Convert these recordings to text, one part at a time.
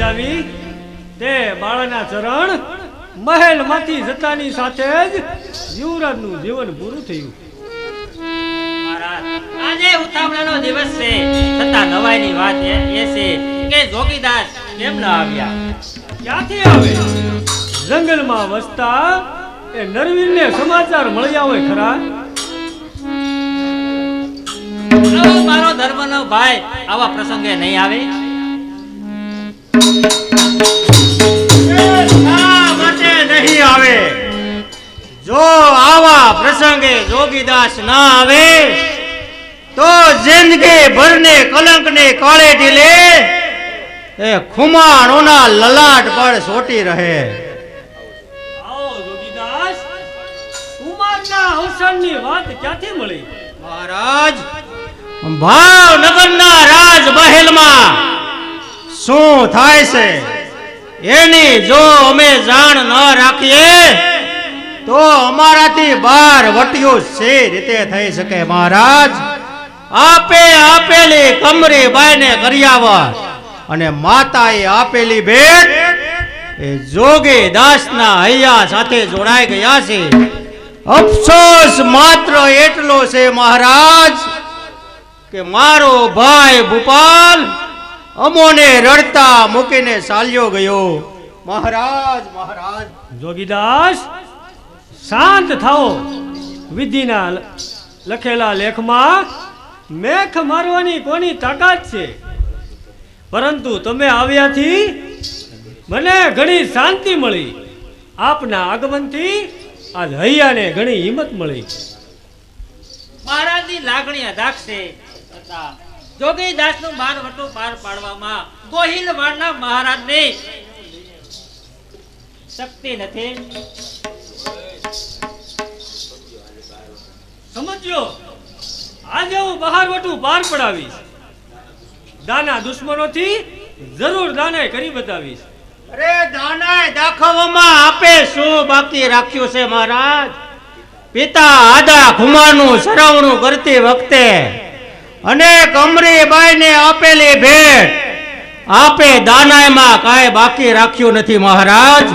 વિધાવી તે બાળાના ચરણ મહેલમાંથી જતાની સાથે જ યુવરાજનું જીવન પૂરું થયું. આજે ઉતાવળાનો દિવસ છે. છતાં નવાઈની વાત એ છે કે જોગીદાસ કેમ ન આવ્યા? ક્યાંથી આવે? જંગલમાં વસતા એ નરવીરને સમાચાર મળ્યા હોય ખરા? મારો ધર્મનો ભાઈ આવા પ્રસંગે નહીં આવે? પ્રસંગે જોગીદાસ ના આવે તો જિંદગી ભરને કલંકને કાળે ઢીલે એ ખુમાણોના લલાટ પર સોટી રહે. આવો જોગીદાસ કુમારના અવસાનની વાત ક્યાંથી મળી? મહારાજ ભાવનગરના રાજ મહેલમાં શું થાય છે? એની જો અમે જાણ ન રાખીએ, તો અમારાથી બાર વટ્યું છે રીતે થઈ શકે મહારાજ. આપે આપેલી કમરી બાઈને કર્યાવર અને માતાએ આપેલી ભેટ એ જોગી દાસના હૈયા સાથે જોડાઈ ગયા છે. અફસોસ માત્ર એટલો છે મહારાજ કે મારો ભાઈ ભૂપાલ અમોને રડતા મૂકીને ચાલ્યો ગયો. મહારાજ મહારાજ. જોગીદાસ શાંત થાઓ. વિધિના લખેલા લેખમાં મેખ મારવાની કોની તાકાત છે? પરંતુ તમે આવ્યાથી મને ઘણી શાંતિ મળી. આપના આગમનથી આ હૈયાને ઘણી હિંમત મળી. મહારાજની લાગણી અધાક છે છતાં જોગીદાસનું બાર વટો પાર પાડવામાં મહારાજ ને શક્તિ નથી. સમજ્યો? આજે હું બહાર વટું પાર પડાવીશ. દાના દુશ્મનોથી જરૂર દાને કરી બતાવીશ. અરે દાનાય દાખવવામાં આપે શું બાકી રાખ્યું છે મહારાજ? પિતા આદા ઘુમાનું સરવણું કરતી વખતે અને કમરીબાઈને આપેલી ભેટ. આપે દાનાયમાં કાંઈ બાકી રાખ્યું નથી મહારાજ.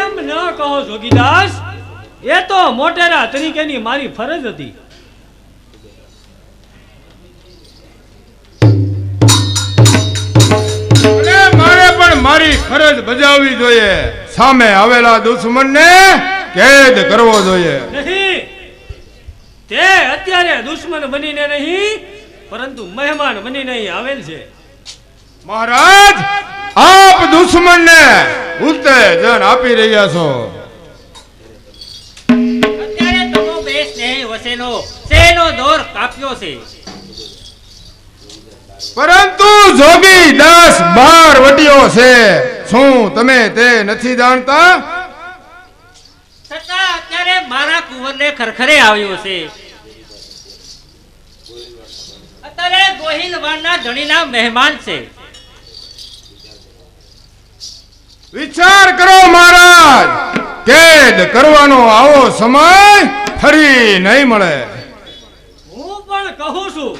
એમ ન કહો જોગીદાસ. એ તો મોટેરા તરીકેની મારી ફરજ હતી. મારે પણ મારી ફરજ બજાવવી જોઈએ. સામે આવેલા દુશ્મનને કેદ કરવો જોઈએ. નહીં. તે અત્યારે દુશ્મન બનીને નહીં પરંતુ મહેમાન બનીને અહીં આવેલ છે. મહારાજ આપ દુશ્મનને ઉત્તેજન આપી રહ્યા છો. અત્યારે તમો બે સ્નેહ વસેનો સેનો દોર કાપ્યો છે. પરંતુ જોગી દાસ બાર વટીઓ છે. શું તમે તે નથી જાણતા? છતાં અત્યારે મારા કુંવરને ખરખરે આવ્યો છે. અત્યારે ગોહિલવાડના ધણીના મહેમાન છે. વિચાર કરો મહારાજ. કેદ કરવાનો આવો સમય ફરી નહીં મળે. હું પણ કહું છું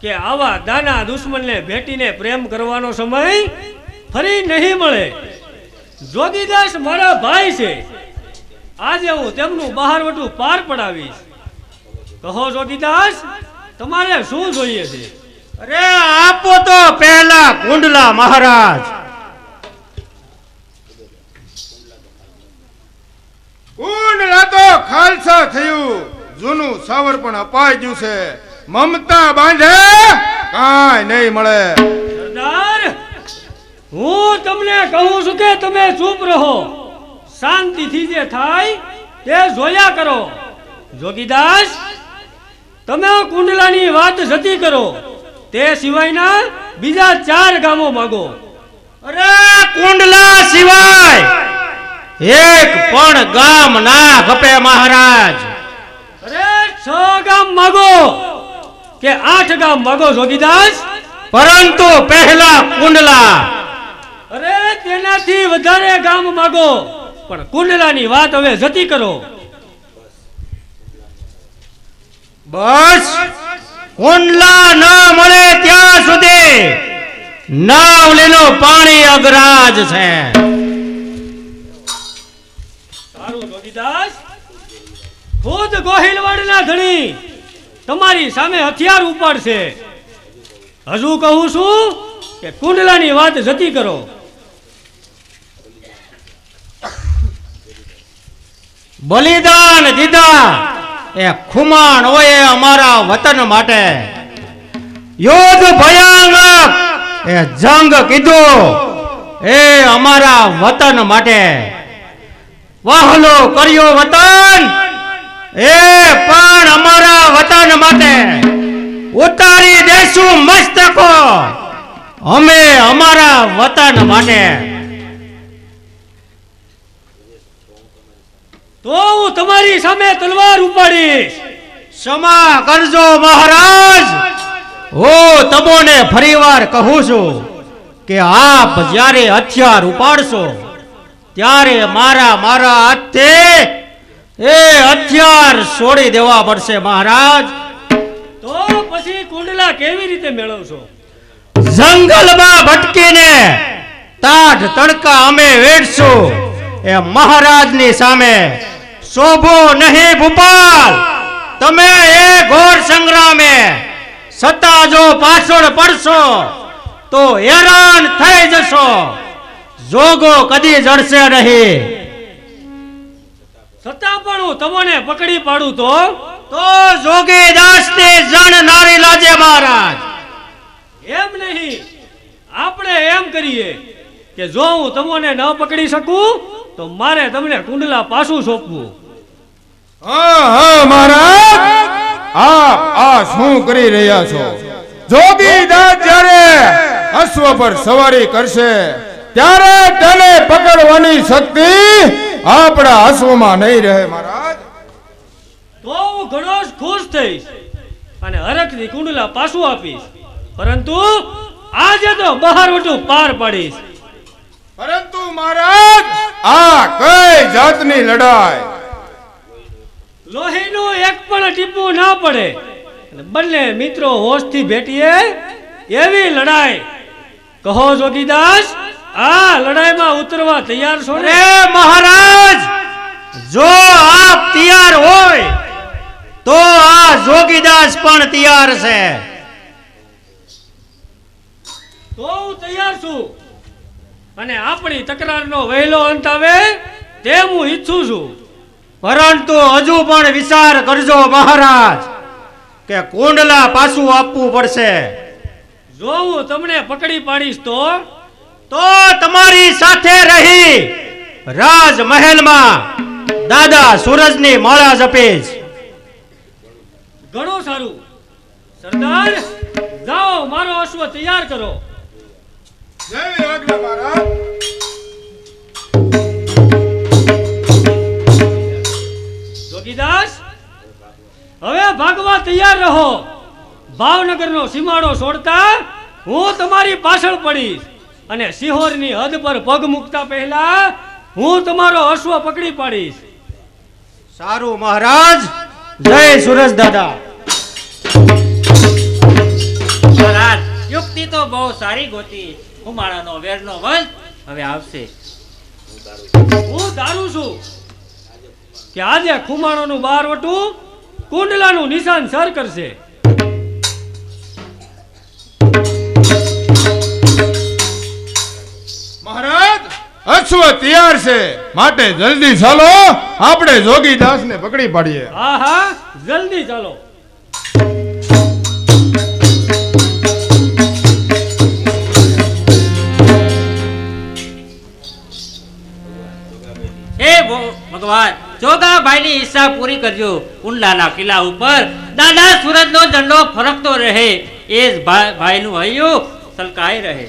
કે આવા દાના દુશ્મનને ભેટીને પ્રેમ કરવાનો સમય ફરી નહીં મળે. જોગીદાસ મારા ભાઈ છે. આજે હું તેમનું બહારવટું પાર પડાવીશ. કહો જોગીદાસ તમારે શું જોઈએ છે? અરે આપો તો પહેલા કુંડલા મહારાજ. કુંડલા તો ખાલસા થયું. જૂનું સાવર પણ અપાઈ ગયું છે. મમતા બાંધે કાંઈ નહીં મળે. સરદાર હું તમને કહું છું કે તમે ચૂપ રહો. શાંતિથી જે થાય તે જોયા કરો. જોગીદાસ તમે કુંડલાની વાત જતી કરો. તે સિવાયના બીજા ચાર ગામો માગો. અરે, કુંડલા સિવાય એક પણ ગામ ના ખપે મહારાજ. અરે, છ ગામ માગો કે આઠ ગામ માગો, જોગીદાસ? પરંતુ પહેલા કુંડલા. અરે, તેનાથી વધારે ગામ માગો. પણ કુંડલાની વાત હવે જતી કરો. બસ. કુંડલા ન મળે ત્યાં સુધી. નાવલીનું પાણી અગરાજ છે. ખુદ ગોહિલવાડના ધણી. તમારી સામે હથિયાર ઉપાડશે. હજુ કહું છું કે કુંડલાની વાત જતી કરો. બલિદાન દીધા. એ ખુમાણ હોય અમારા વતન માટે. યોદ્ધ ભયાનક, એ જંગ કીધું, એ અમારા વતન માટે. વાહલો કર્યો વતન, એ પણ અમારા વતન માટે. ઉતારી દેશું મસ્તકો, અમે અમારા વતન માટે. તો હું તમારી સામે તલવાર ઉપાડીશ. ક્ષમા કરજો મહારાજ. હું, તમોને ફરીવાર કહું છું કે આપ જ્યારે હથિયાર ઉપાડશો, ત્યારે મારા મારા હાથે એ હથિયાર છોડી દેવા પડશે મહારાજ. તો પછી કુંડલા કેવી રીતે મેળવશો? જંગલમાં ભટકીને તાઢ તડકા અમે વેડશું એ મહારાજની સામે શોભો નહીં ભૂપાલ. તમે એ ઘોર સંગ્રામે સત્તા જો પાછળ પડશો તો હેરાન થઈ જશો. જોગો કદી જડશે નહીં. છતાં પણ હું તમને પકડી પાડું તો? તો જોગી દાસની જણ નારી લાજે મહારાજ. એમ નહીં. આપણે એમ કરીએ કે જો હું તમને ન પકડી શકું તો મારે તમને કુંડલા પાછું સોંપવું. હા હા મહારાજ. આ આ શું કરી રહ્યા છો? જોગીદાસ જ્યારે અશ્વ પર સવારી કરશે ત્યારે તેને પકડવાની શક્તિ આપણા અશ્વમાં નહીં રહે મહારાજ. તો હું ઘણો જ ખુશ થઈશ અને હરખની કુંડલા પાછું આપીશ. પરંતુ આજે તો બહાર વટું પાર પાડીશ. પરંતુ મહારાજ આ કઈ જાતની લડાઈ? લોહીનું એક પણ ટીપું ના પડે. બંને મિત્રો હોશથી ભેટીએ એવી લડાઈ. કહો જોગીદાસ આ લડાઈમાં ઉતરવા તૈયાર છો ને? મહારાજ જો આપ તૈયાર હોય તો આ જોગીદાસ પણ તૈયાર છે. તો હું તૈયાર છું. અને આપણી તકરારનો વહેલો અંત આવે તે હું ઈચ્છું છું. પરંતુ હજુ પણ વિચાર કરજો મહારાજ, કે કુંડલા પાછું આપવું પડશે. જો હું તમને પકડી પાડીશ તો? તો તમારી સાથે રહી રાજ મહેલમાં દાદા સૂરજની માળા જપીશ. ઘણું સારું. સરદાર, જાઓ, મારો અશ્વ તૈયાર કરો. જોગીદાસ હવે ભાગવા તૈયાર રહો. ભાવનગરનો સીમાડો છોડતા હું તમારી પાછળ પડીશ અને સિહોરની હદ પર પગ મૂકતા પહેલા હું તમારો અશ્વ પકડી પાડીશ. સારું મહારાજ. જય સુરજ દાદા. યુક્તિ તો બહુ સારી ગોતી. હુમાળાનો વેરનો વંશ હવે આવશે. હું દારૂ છું કે આજે ખુમાણોનું બાર વટું કુંડલાનું નિશાન સર કરશે. મહારાજ અશ્વ તૈયાર છે. માટે જલ્દી ચાલો આપણે જોગીદાસ ને પકડી પાડીએ. હા હા જલ્દી ચાલો. ભગવાન. જોગાભાઈની ઈચ્છા પૂરી કરજો. કુંડલાના કિલ્લા ઉપર દાદા સુરજનો ઝંડો ફરકતો રહે. એ જ ભાઈનું હૈયું સલકાઈ રહે.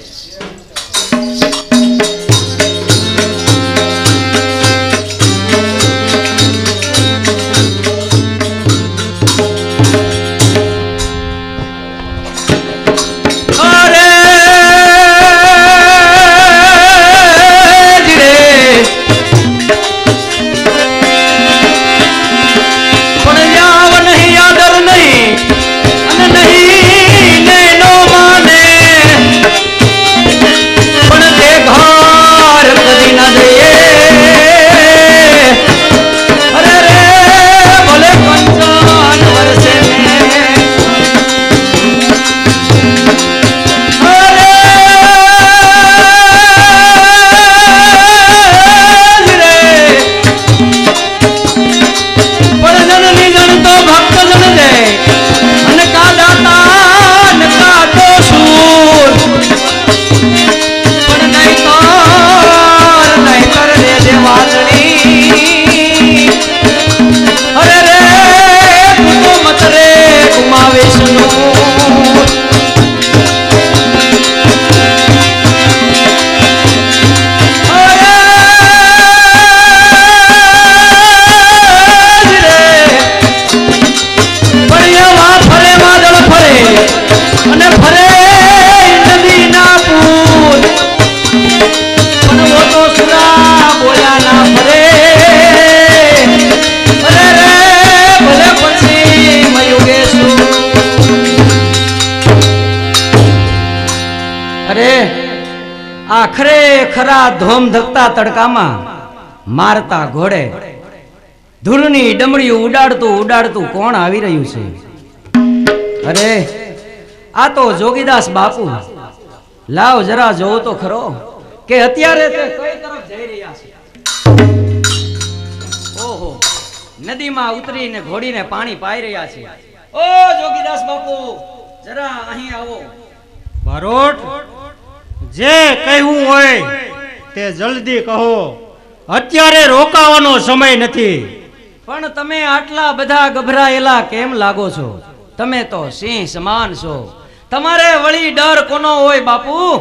ધોમ ધકતા તડકામાં મારતા ઘોડે. ધૂળની ડમડીઓ ઉડાડતું ઉડાડતું કોણ આવી રહ્યું છે? અરે, આ તો જોગીદાસ બાપુ. લાવ જરા જોવો તો ખરો કે અત્યારે તે કઈ તરફ જઈ રહ્યા છે? ઓહો, નદીમાં ઉતરીને ઘોડીને પાણી પાઈ રહ્યા છે. ઓ જોગીદાસ બાપુ, જરા અહીં આવો. બારોટ જે કહેવું હોય તે જલ્દી કહો. અત્યારે રોકાવાનો સમય નથી. પણ તમે આટલા બધા ગભરાયેલા કેમ લાગો છો? તમે તો સિંહ સમાન છો. તમારે વળી ડર કોનો હોય બાપુ?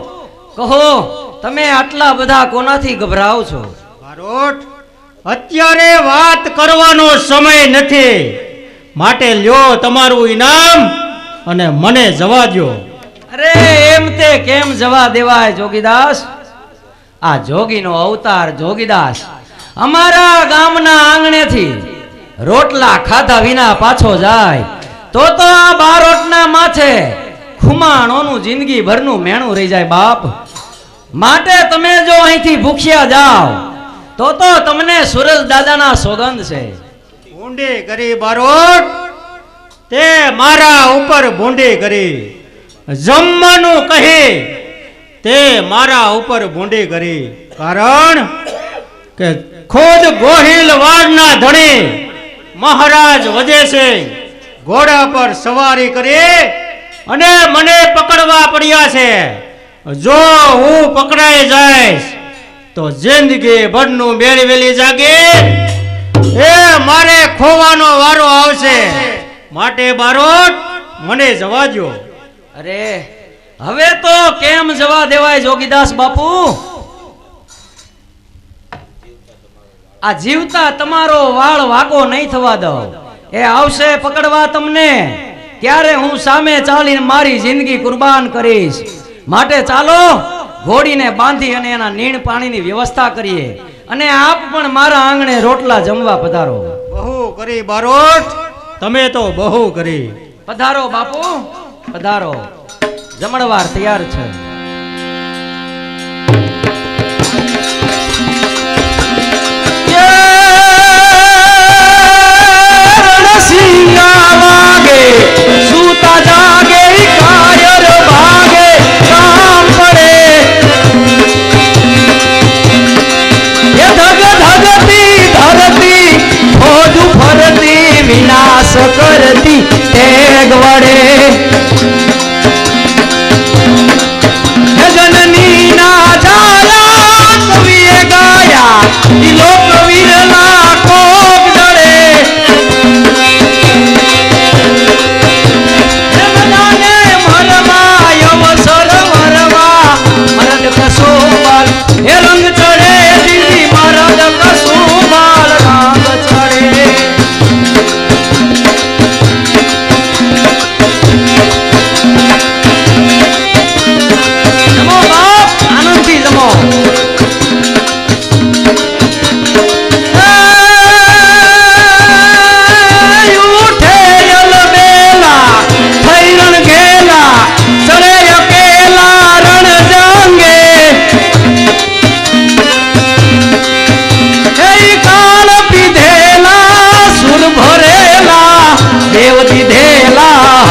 કહો તમે આટલા બધા કોનાથી ગભરાવ છો? બારોટ અત્યારે વાત કરવાનો સમય નથી. માટે લ્યો તમારું ઇનામ અને મને જવા દ્યો. અરે એમ તે કેમ જવા દેવાય જોગીદાસ? આ જોગીનો અવતાર જોગીદાસ અમારા ગામના આંગણેથી રોટલા ખાધા વિના પાછો જાય. તો તો આ બારોટના માથે ખુમાણોનું જિંદગી ભરનું મેણું રહી જાય બાપ. માટે તમે જો અહીંથી ભૂખ્યા જાઓ, તો તો તમને સુરજ દાદાના સોગંદ છે. ભૂંડી કરી બારોટ, તે મારા ઉપર ભૂંડી કરી. જમવાનું કહે મારા ઉપર ભૂંડી કરી. કારણ કે ખુદ ગોહિલ વાડના ધણી મહારાજ વજે છે. ઘોડા પર સવારી કરી અને મને પકડવા પડ્યા છે. જો હું પકડાઈ જઈશ, તો જિંદગી ભરનું મેળવેલી જાગે એ મારે ખોવાનો વારો આવશે. માટે બારોટ, મને જવા દ્યો. અરે હવે તો કેમ જવા દેવાય જોગીદાસ બાપુ? આ જીવતા તમારો વાળ વાકો નહીં થવા દો. એ આવશે પકડવા તમને. ત્યારે હું સામે ચાલીને મારી જિંદગી કુરબાન કરીશ. માટે ચાલો ઘોડીને બાંધી અને એના નીણ પાણીની વ્યવસ્થા કરીએ. અને આપ પણ મારા આંગણે રોટલા જમવા પધારો. બહુ કરી બારોટ. તમે તો બહુ કરી. પધારો બાપુ પધારો. જમણવાર તૈયાર છે. સૂતા જાગે કાયર ભાગે કામ પડે. ધગ ધગતી, ધરતી ફોજુ ફરતી વિનાશ કરતી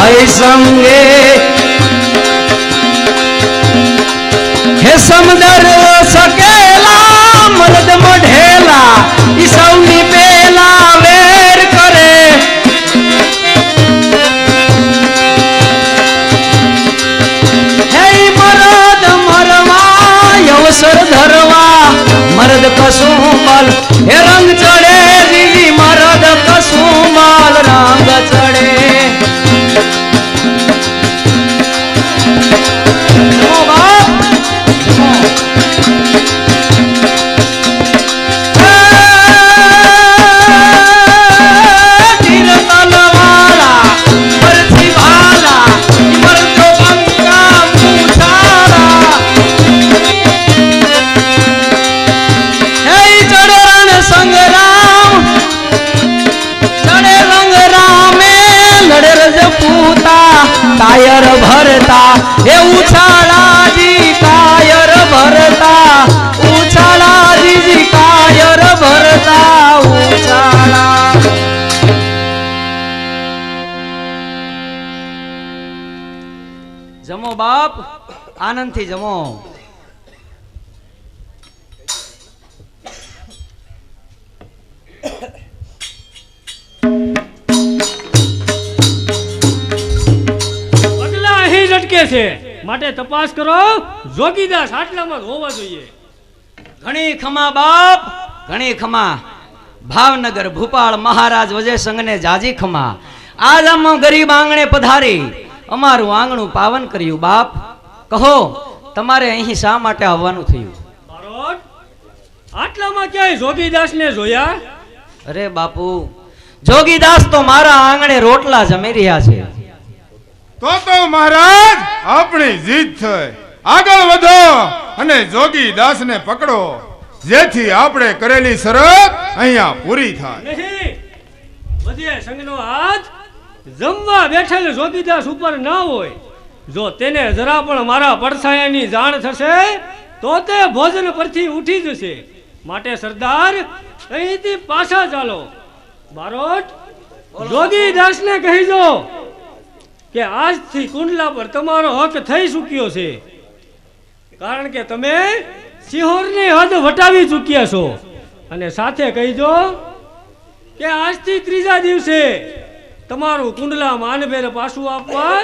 ભાઈ સંગે હે સમદર સકેલા મરદ મઢેલા ઈ સૌની પેલા વેર કરે હે મરદ મરવા અવસર ધરવા મરદ કશું પલ હે રંગ આનંદથી જમો. છે. માટે તપાસ કરો જોગીદાસ આટલામાં હોવા જોઈએ. ઘણી ખમા બાપ ઘણી ખમા. ભાવનગર ભૂપાળ મહારાજ વજય સંઘને જાજી ખમા. આજ આમ ગરીબ આંગણે પધારી. અમારું આંગણું પાવન કર્યું બાપ. કહો તમારે અહીં શા માટે આવવાનું થયું? આટલામાં ક્યાંય જોગીદાસને જોયા? અરે બાપુ જોગીદાસ તો મારા આંગણે રોટલા જમી રહ્યા છે. તો તો મહારાજ આપણી જીત થઈ. આગળ વધો અને જોગીદાસ ને પકડો. જેથી આપણે કરેલી શરત અહીંયા પૂરી થાય. નહીં. વધે સંઘનો હાથ. જમવા બેઠેલ જોગીદાસ ઉપર ના હોય. જો તેને જરા પણ મારા પડછાયાની જાણ થશે તો તે ભોજન પરથી ઉઠી જશે. માટે સરદાર અહીંથી પાછા ચાલો. બારોટ જોગીદાસને કહીજો કે આજથી કુંડલા પર તમારો હક થઈ ચૂક્યો છે. કારણ કે તમે સિંહોરની હદ વટાવી ચૂક્યા છો. અને સાથે કહીજો કે આજથી ત્રીજા દિવસે તમારું કુંડલા માનભેર પાછું આપવા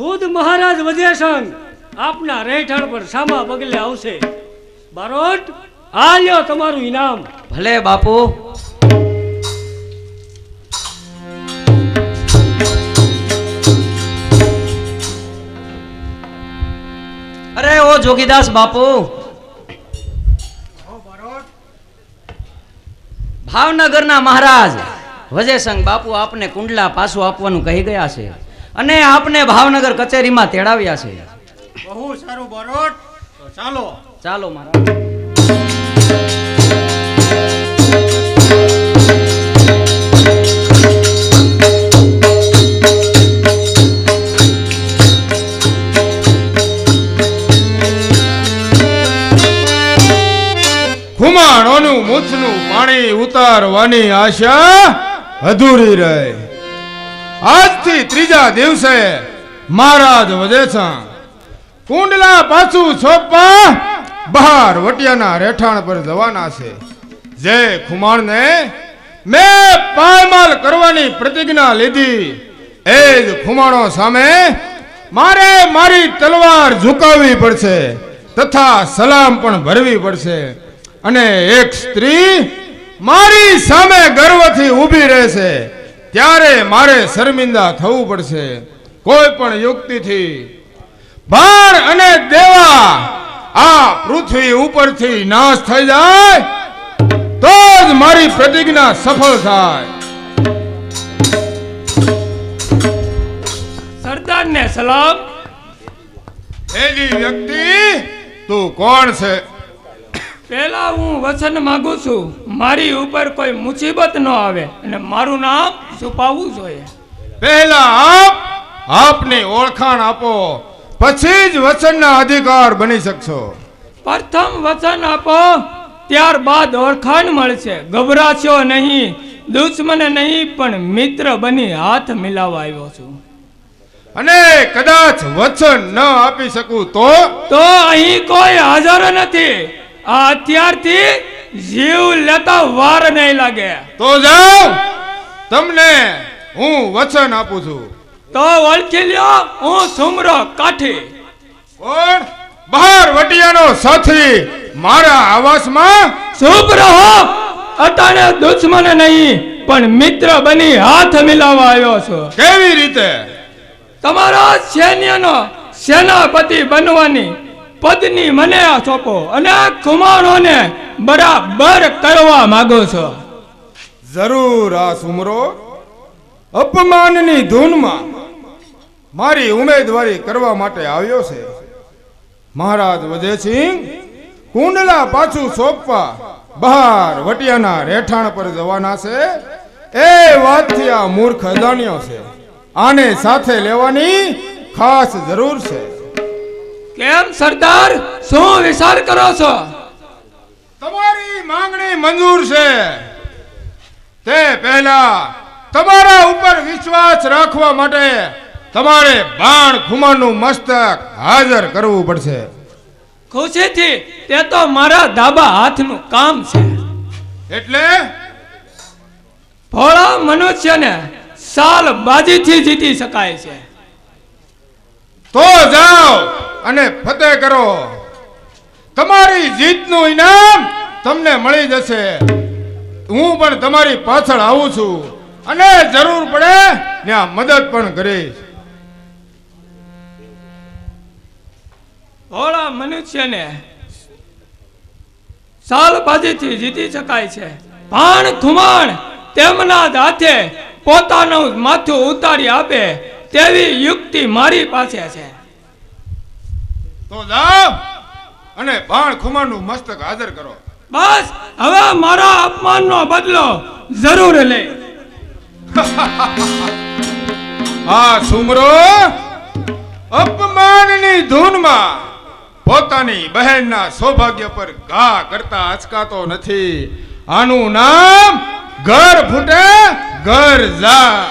ખુદ મહારાજ વજેસંગ આપના રહેઠાણ પર સામા પગલે આવશે. બારોટ આ લ્યો તમારું ઇનામ. ભલે બાપુ. અરે ઓ જોગીદાસ બાપુ. ભાવનગરના મહારાજ. વજયસંગ બાપુ આપને કુંડલા પાછું આપવાનું કહી ગયા છે. અને આપને ભાવનગર કચેરીમાં તેડાવ્યા છે. બહુ સારું બરોટ. તો ચાલો. ચાલો મારા. ખુમાણોનું મૂછનું પાણી ઉતારવાની આશા અધૂરી રહે. આજથી ત્રીજા દિવસે મહારાજ વધે છે. કુંડલા પાછું છોપવા બહાર વટિયાના રહેઠાણ પર જવાના છે. જે ખુમાણને મેં પાયમાલ કરવાની પ્રતિજ્ઞા લીધી. એ જ ખુમાણો સામે મારે મારી તલવાર ઝુકાવવી પડશે તથા સલામ પણ ભરવી પડશે. અને એક સ્ત્રી મારી સામે ગર્વથી ઊભી રહેશે. ત્યારે મારે શર્મિંદા થવું પડશે. કોઈ પણ યુક્તિથી ભાર અને દેવા આ પૃથ્વી ઉપરથી નાશ થઈ જાય તો જ મારી પ્રતિજ્ઞા સફળ થાય. સરદારને સલામ. એવી વ્યક્તિ તું કોણ છે? પહેલા હું વચન માંગુ છું મારી ઉપર કોઈ મુસીબત ન આવે અને મારું નામ છુપાવવું જોઈએ. પહેલા આપ આપની ઓળખાણ આપો પછી જ વચનના અધિકાર બની શકશો. પ્રથમ વચન આપો ત્યારબાદ ઓળખાણ મળશે. ગભરાશો નહીં દુશ્મન નહીં પણ મિત્ર બની હાથ મિલાવવા આવ્યો છું. અને કદાચ વચન ન આપી શકું તો? તો અહીં કોઈ હાજર નથી. આ અત્યારથી જીવ લેતા વાર નહીં લાગે. તો જાઓ. તમને હું વચન આપું છું. તો ઓળખી લ્યો હું સુમરો કાઠી. કોણ બહાર વટિયાનો સાથી મારા આવાસમાં શુભ રહો. અટાણે દુશ્મન નહીં પણ મિત્ર બની હાથ મિલાવવા આવ્યો છો. કેવી રીતે? તમારા સૈન્યનો સેનાપતિ બનવાની પદની મને સોંપો અને આ કુમારોને બરાબર કરવા માંગો છો. જરૂર આ સુમરો, અપમાનની ધૂનમાં મારી ઉમેદવારી કરવા માટે આવ્યો છે. મહારાજ વજયસિંહ, કુંડલા પાછું સોંપવા બહાર વટિયાના રહેઠાણ પર જવાના છે. એ વાતથી આ મૂર્ખ અદાણ્યો છે. આને સાથે લેવાની ખાસ જરૂર છે. કેમ સરદાર? શું વિચાર કરો છો? તમારી માંગણી મંજૂર છે. તે પહેલા તમારા ઉપર વિશ્વાસ રાખવા માટે તમારે બાણ ખુમાનું મસ્તક હાજર કરવું પડશે. ખુશીથી તે તો મારા ધાબા હાથનું કામ છે. એટલે? ભોળા મનુષ્યને સાલ બાજીથી જીતી શકાય છે. તો જાઓ અને ફતેહ કરો. તમારી જીતનું ઇનામ તમને મળી જશે. હું પણ તમારી પાછળ આવું છું અને જરૂર પડે ત્યાં મદદ પણ કરીશ. ભોળા મનુષ્યને સાલબાજીથી જીતી શકાય છે. ભાણ ખુમાણ તેમના હાથે પોતાનું માથું ઉતારી આપે. તેવી યુક્તિ મારી પાસે છે. તો જાઓ અને બાણ ખુમાનું મસ્તક હાજર કરો. બસ હવે મારા અપમાનનો બદલો જરૂર લે. હા સુમરો અપમાનની ધૂનમાં પોતાની બહેનના સૌભાગ્ય પર ઘા કરતા અચકાતો નથી. આનું નામ ઘર ફૂટે ઘર જા